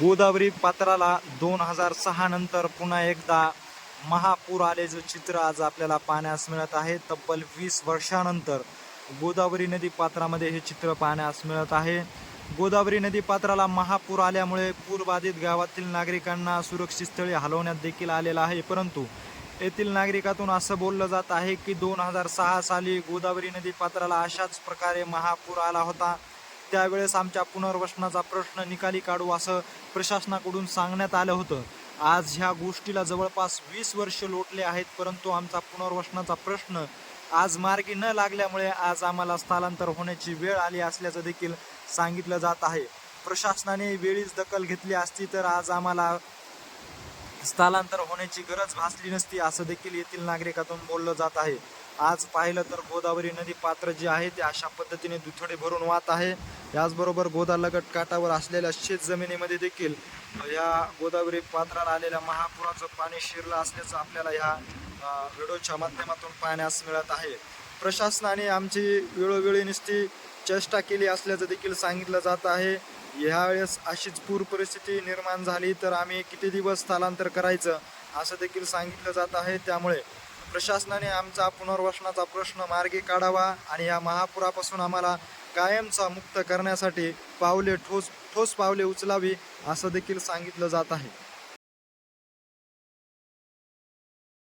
गोदावरी पात्राला दोन हजार सहा नंतर पुन्हा एकदा महापूर आल्याचं चित्र आज आपल्याला पाहण्यास मिळत आहे. तब्बल वीस वर्षानंतर गोदावरी नदी पात्रामध्ये हे चित्र पाहण्यास मिळत आहे. गोदावरी नदी पात्राला महापूर आल्यामुळे पूरबाधित गावातील नागरिकांना सुरक्षित स्थळी हलवण्यात देखील आलेला आहे. परंतु येथील नागरिकातून असं बोललं जात आहे की दोन हजार सहा साली गोदावरी नदी पात्राला अशाच प्रकारे महापूर आला होता. त्यावेळेस आमच्या पुनर्वसनाचा प्रश्न निकाली काढू असं प्रशासनाकडून सांगण्यात आलं होतं. आज ह्या गोष्टीला जवळपास वीस वर्ष लोटले आहेत परंतु आमचा पुनर्वसनाचा प्रश्न आज मार्गी न लागल्यामुळे आज आम्हाला स्थलांतर होण्याची वेळ आली असल्याचं देखील सांगितलं जात आहे. प्रशासनाने वेळीच दखल घेतली असती तर आज आम्हाला स्थलांतर होण्याची गरज भासली नसती असं देखील येथील नागरिकातून बोललं जात आहे. आज पाहिलं तर गोदावरी नदी पात्र जे आहे ते अशा पद्धतीने दुथडे भरून वाहत आहे. याचबरोबर गोदालगट काठावर असलेल्या शेत जमिनीमध्ये देखील या गोदावरी पात्राला आलेल्या महापुराचं पाणी शिरलं असल्याचं आपल्याला ह्या व्हिडिओच्या माध्यमातून पाहण्यास मिळत आहे. प्रशासनाने आमची वेळोवेळी नुसती चेष्टा केली असल्याचं देखील सांगितलं जात आहे. ह्यावेळेस अशीच पूर परिस्थिती निर्माण झाली तर आम्ही किती दिवस स्थलांतर करायचं असं देखील सांगितलं जात आहे. त्यामुळे प्रशासनाने आमचा पुनर्वसनाचा प्रश्न मार्गी काढावा आणि या महापुरापासून आम्हाला कायमचा मुक्त करण्यासाठी पावले ठोस ठोस पावले उचलावी असं देखील सांगितलं जात आहे.